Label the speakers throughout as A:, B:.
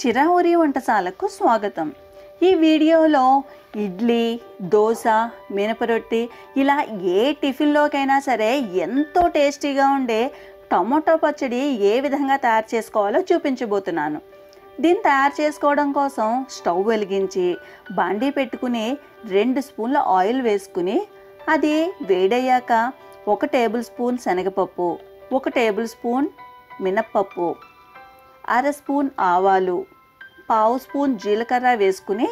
A: చిరావురి వంటశాలకు స్వాగతం. ఈ వీడియోలో ఇడ్లీ దోశ మినపరొట్టి ఇలా ఏ టిఫిన్లోకైనా సరే ఎంతో టేస్టీగా ఉండే టమాటో పచ్చడి ఏ విధంగా తయారు చేసుకోవాలో చూపించబోతున్నాను. దీన్ని తయారు చేసుకోవడం కోసం స్టవ్ వెలిగించి బాండీ పెట్టుకుని రెండు స్పూన్ల ఆయిల్ వేసుకుని అది వేడయ్యాక ఒక టేబుల్ స్పూన్ శనగపప్పు ఒక టేబుల్ స్పూన్ మినప్పప్పు అర స్పూన్ ఆవాలు పావు స్పూన్ జీలకర్ర వేసుకుని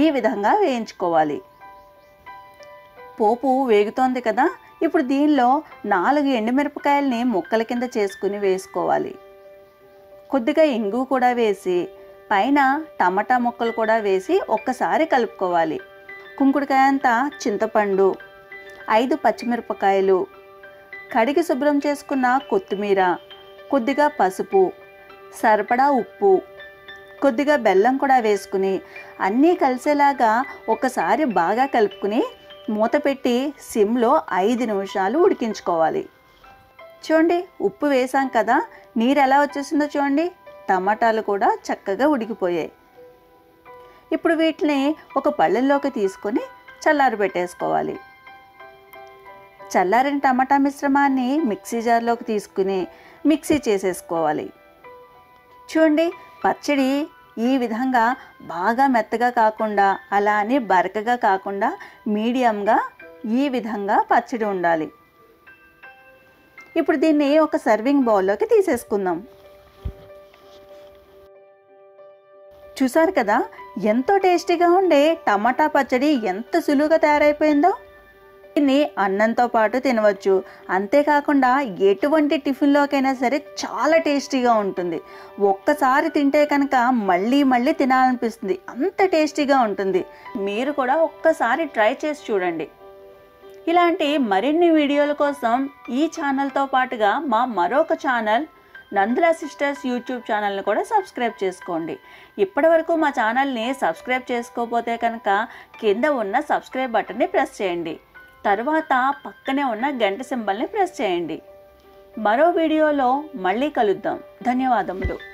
A: ఈ విధంగా వేయించుకోవాలి. పోపు వేగుతోంది కదా ఇప్పుడు దీనిలో నాలుగు ఎండుమిరపకాయలని ముక్కల కింద చేసుకుని వేసుకోవాలి. కొద్దిగా ఇంగు కూడా వేసి పైన టమాటా ముక్కలు కూడా వేసి ఒక్కసారి కలుపుకోవాలి. కుంకుడుకాయ అంతా చింతపండు ఐదు పచ్చిమిరపకాయలు కడిగి శుభ్రం చేసుకున్న కొత్తిమీర కొద్దిగా పసుపు సరిపడా ఉప్పు. కొద్దిగా బెల్లం కూడా వేసుకుని అన్నీ కలిసేలాగా ఒకసారి బాగా కలుపుకుని మూత పెట్టి సిమ్లో ఐదు నిమిషాలు ఉడికించుకోవాలి. చూడండి ఉప్పు వేసాం కదా నీరు ఎలా వచ్చేసిందో చూడండి టమాటాలు కూడా చక్కగా ఉడికిపోయాయి. ఇప్పుడు వీటిని ఒక పళ్ళెల్లోకి తీసుకొని చల్లారి పెట్టేసుకోవాలి. చల్లారిన టమాటా మిశ్రమాన్ని మిక్సీ జార్లోకి తీసుకుని మిక్సీ చేసేసుకోవాలి. చూడండి పచ్చడి ఈ విధంగా బాగా మెత్తగా కాకుండా అలా అని బరకగా కాకుండా మీడియంగా ఈ విధంగా పచ్చడి ఉండాలి. ఇప్పుడు దీన్ని ఒక సర్వింగ్ బౌల్లోకి తీసేసుకుందాం. చూసారు కదా ఎంతో టేస్టీగా ఉండే టమాటా పచ్చడి ఎంత సులువుగా తయారైపోయిందో? దీన్ని అన్నంతో పాటు తినవచ్చు. అంతేకాకుండా ఎటువంటి టిఫిన్లోకైనా సరే చాలా టేస్టీగా ఉంటుంది. ఒక్కసారి తింటే కనుక మళ్ళీ మళ్ళీ తినాలనిపిస్తుంది. అంత టేస్టీగా ఉంటుంది. మీరు కూడా ఒక్కసారి ట్రై చేసి చూడండి. ఇలాంటి మరిన్ని వీడియోల కోసం ఈ ఛానల్తో పాటుగా మా మరొక ఛానల్ నందుల సిస్టర్స్ యూట్యూబ్ ఛానల్ని కూడా సబ్స్క్రైబ్ చేసుకోండి. ఇప్పటివరకు మా ఛానల్ని సబ్స్క్రైబ్ చేసుకోకపోతే కనుక కింద ఉన్న సబ్స్క్రైబ్ బటన్ని ప్రెస్ చేయండి. తర్వాత పక్కనే ఉన్న గంట సింబల్ని ప్రెస్ చేయండి. మరో వీడియోలో మళ్ళీ కలుద్దాం. ధన్యవాదములు.